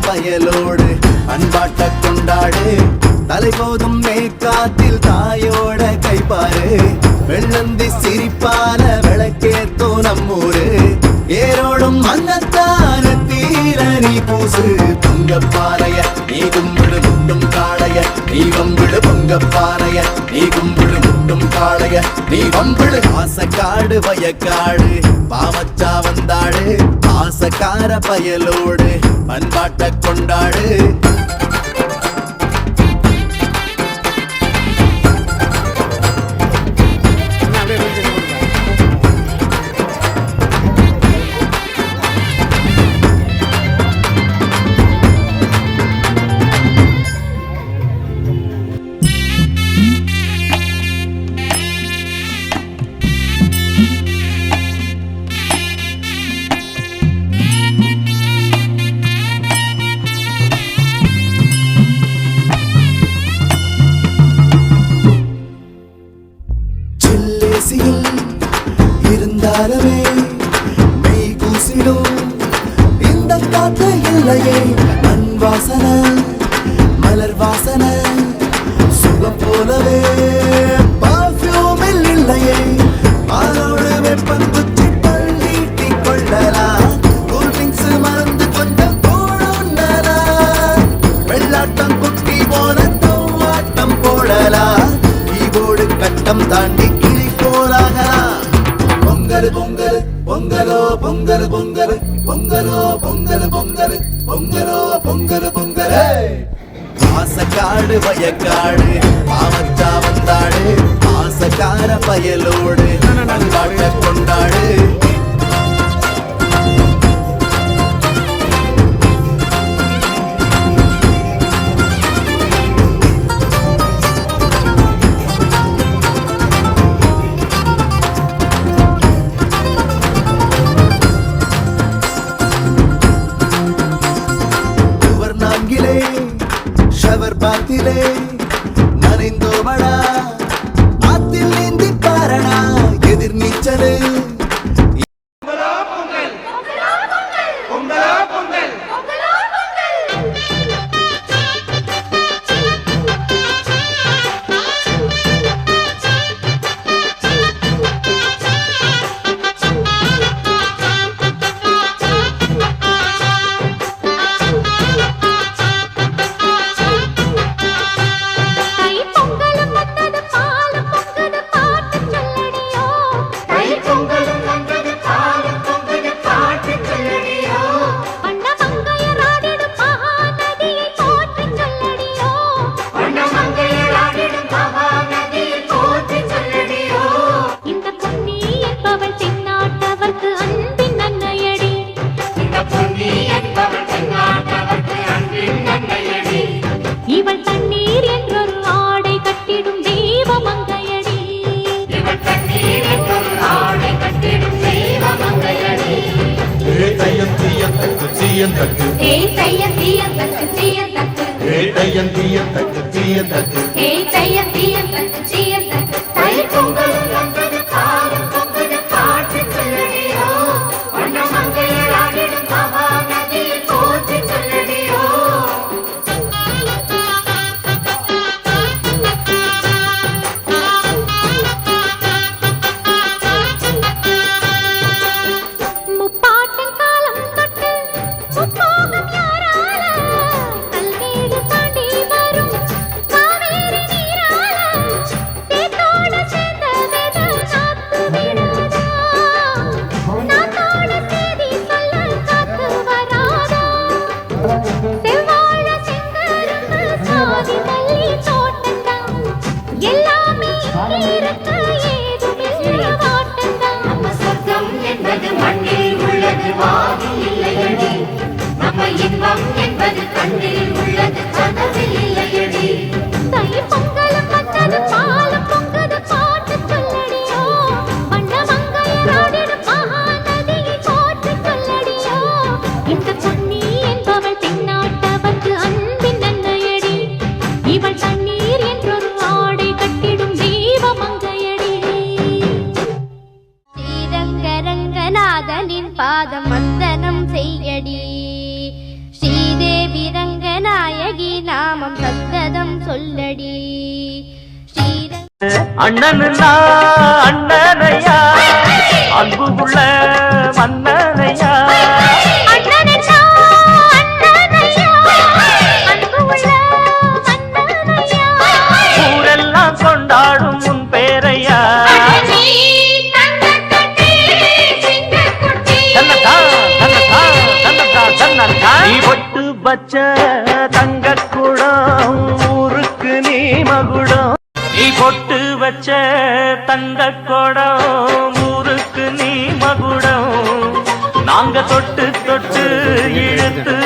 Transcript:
பயலோடு அன்பாட்ட கொண்டாடு. தலைபோதும் மேற்காத்தில் தாயோட கைப்பாரு. வெள்ளந்தி சிரிப்பால விளக்கேத்தோ நம்மூரு. ஏரோடும் மன்னத்தான தீர நீ பூசு. பொங்கப்பாறைய நீ கும்பிடு முட்டும் காளைய. நீ வம்பிடு பொங்கப்பாறைய நீ கும்பிடு முட்டும் காளைய. நீ வம்பிடு ஆசக்காடு வயக்காடு. பாவச்சா வந்தாடு ஆசக்கார பயலோடு பண்பாட்ட கொண்டாடு. காத்து இல்லையே மண் வாசனை மலர் வாசனை சுகம் போலவே. பர்ஃபியூமில் இல்லையே ஆளோடு வெப்பம் குச்சி பள்ளீட்டி கொள்ளலாம் கூல் ட்ரிங்க்ஸ் மறந்து கொஞ்சம் போடுன்னலாம் வெள்ளாட்டம் குட்டி போன தோவாட்டம் போடலாம் கீபோர்டு கட்டம் தாண்டி கிளி போலாகலாம் பொங்கல் பொங்கல். பொங்கலோ பொங்கல் பொங்கல் பொங்கலோ பொங்கல் பொங்கல் பொங்கலோ பொங்கல் பொங்கல் ஆசக்காடு வயக்காடு பாவச்சா வந்தாடு ஆசக்கார பயலோடு பண்பாட்ட கொண்டாடு பாத்திலே நனைந்தோமடா. தீயந்தக்கு. ஏ தைய தீயத்தக்கு தீயத்தக்கு ஏட்டையன் தீயத்தக்கு தீயந்தக்கு. பாதி வாதில் இல்லையடி. நம்ம இன்பம் என்பது கண்ணில் உள்ள சொல்லடி அண்ணனையா? அன்பு உள்ள மன்னனையா? ஊரெல்லாம் கொண்டாடும் உன் பேரையா? நீ பொட்டு பச்ச தங்க குடம் பொட்டு வச்ச தங்க கொடம் ஊருக்கு நீ மகுடம். நாங்க தொட்டு தொட்டு இழுத்து